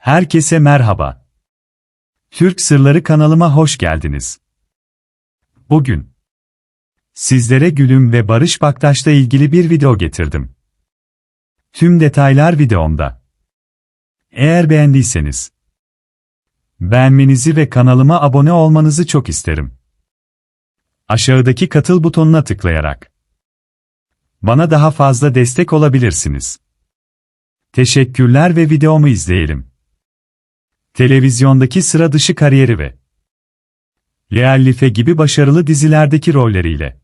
Herkese merhaba. Türk Sırları kanalıma hoş geldiniz. Bugün sizlere Gülüm ve Barış Baktaş'la ilgili bir video getirdim. Tüm detaylar videomda. Eğer beğendiyseniz beğenmenizi ve kanalıma abone olmanızı çok isterim. Aşağıdaki katıl butonuna tıklayarak bana daha fazla destek olabilirsiniz. Teşekkürler ve videomu izleyelim. Televizyondaki sıra dışı kariyeri ve Leallife gibi başarılı dizilerdeki rolleriyle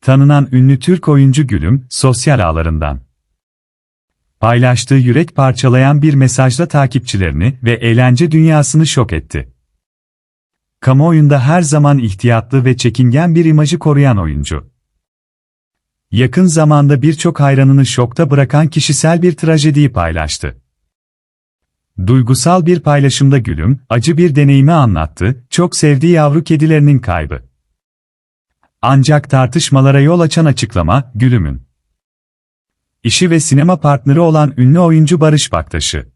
tanınan ünlü Türk oyuncu Gülüm, sosyal ağlarından paylaştığı yürek parçalayan bir mesajla takipçilerini ve eğlence dünyasını şok etti. Kamuoyunda her zaman ihtiyatlı ve çekingen bir imajı koruyan oyuncu. Yakın zamanda birçok hayranını şokta bırakan kişisel bir trajediyi paylaştı. Duygusal bir paylaşımda Gülüm, acı bir deneyimi anlattı, çok sevdiği yavru kedilerinin kaybı. Ancak tartışmalara yol açan açıklama, Gülüm'ün işi ve sinema partneri olan ünlü oyuncu Barış Baktaş'ı.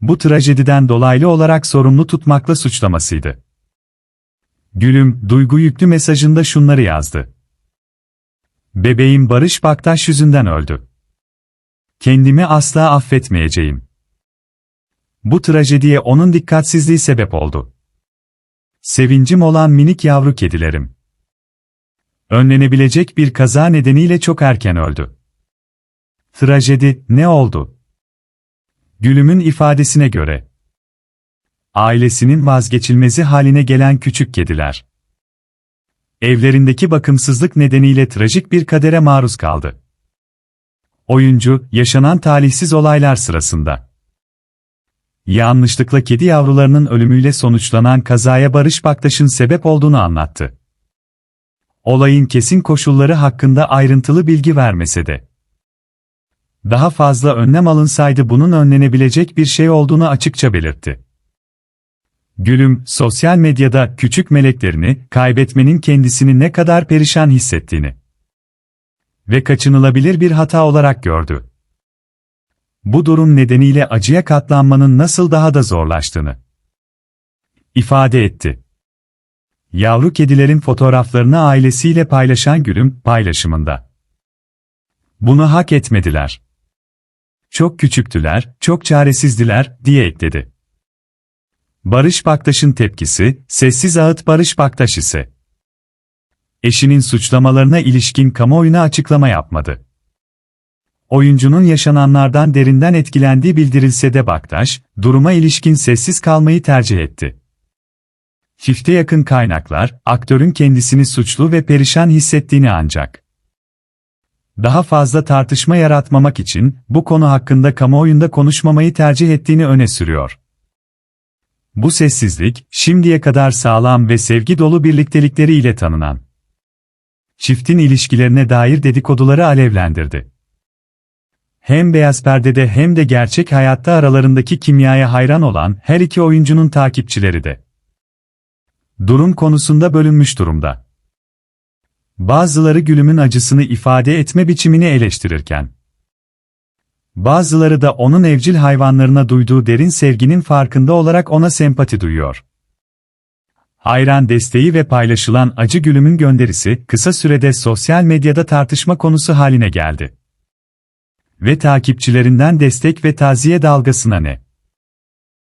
Bu trajediden dolaylı olarak sorumlu tutmakla suçlamasıydı. Gülüm, duygu yüklü mesajında şunları yazdı. Bebeğim Barış Baktaş yüzünden öldü. Kendimi asla affetmeyeceğim. Bu trajediye onun dikkatsizliği sebep oldu. Sevincim olan minik yavru kedilerim. Önlenebilecek bir kaza nedeniyle çok erken öldü. Trajedi ne oldu? Gülüm'ün ifadesine göre ailesinin vazgeçilmezi haline gelen küçük kediler evlerindeki bakımsızlık nedeniyle trajik bir kadere maruz kaldı. Oyuncu, yaşanan talihsiz olaylar sırasında yanlışlıkla kedi yavrularının ölümüyle sonuçlanan kazaya Barış Baktaş'ın sebep olduğunu anlattı. Olayın kesin koşulları hakkında ayrıntılı bilgi vermese de daha fazla önlem alınsaydı bunun önlenebilecek bir şey olduğunu açıkça belirtti. Gülüm, sosyal medyada küçük meleklerini kaybetmenin kendisini ne kadar perişan hissettiğini ve kaçınılabilir bir hata olarak gördü. Bu durum nedeniyle acıya katlanmanın nasıl daha da zorlaştığını ifade etti. Yavru kedilerin fotoğraflarını ailesiyle paylaşan Gülüm paylaşımında. Bunu hak etmediler. Çok küçüktüler, çok çaresizdiler diye ekledi. Barış Baktaş'ın tepkisi, sessiz ağıt Barış Baktaş ise eşinin suçlamalarına ilişkin kamuoyuna açıklama yapmadı. Oyuncunun yaşananlardan derinden etkilendiği bildirilse de Baktaş, duruma ilişkin sessiz kalmayı tercih etti. Çifte yakın kaynaklar, aktörün kendisini suçlu ve perişan hissettiğini ancak daha fazla tartışma yaratmamak için bu konu hakkında kamuoyunda konuşmamayı tercih ettiğini öne sürüyor. Bu sessizlik, şimdiye kadar sağlam ve sevgi dolu birliktelikleriyle tanınan çiftin ilişkilerine dair dedikoduları alevlendirdi. Hem beyaz perdede hem de gerçek hayatta aralarındaki kimyaya hayran olan her iki oyuncunun takipçileri de durum konusunda bölünmüş durumda. Bazıları gülümün acısını ifade etme biçimini eleştirirken, bazıları da onun evcil hayvanlarına duyduğu derin sevginin farkında olarak ona sempati duyuyor. Hayran desteği ve paylaşılan acı gülümün gönderisi kısa sürede sosyal medyada tartışma konusu haline geldi. Ve takipçilerinden destek ve taziye dalgasına ne?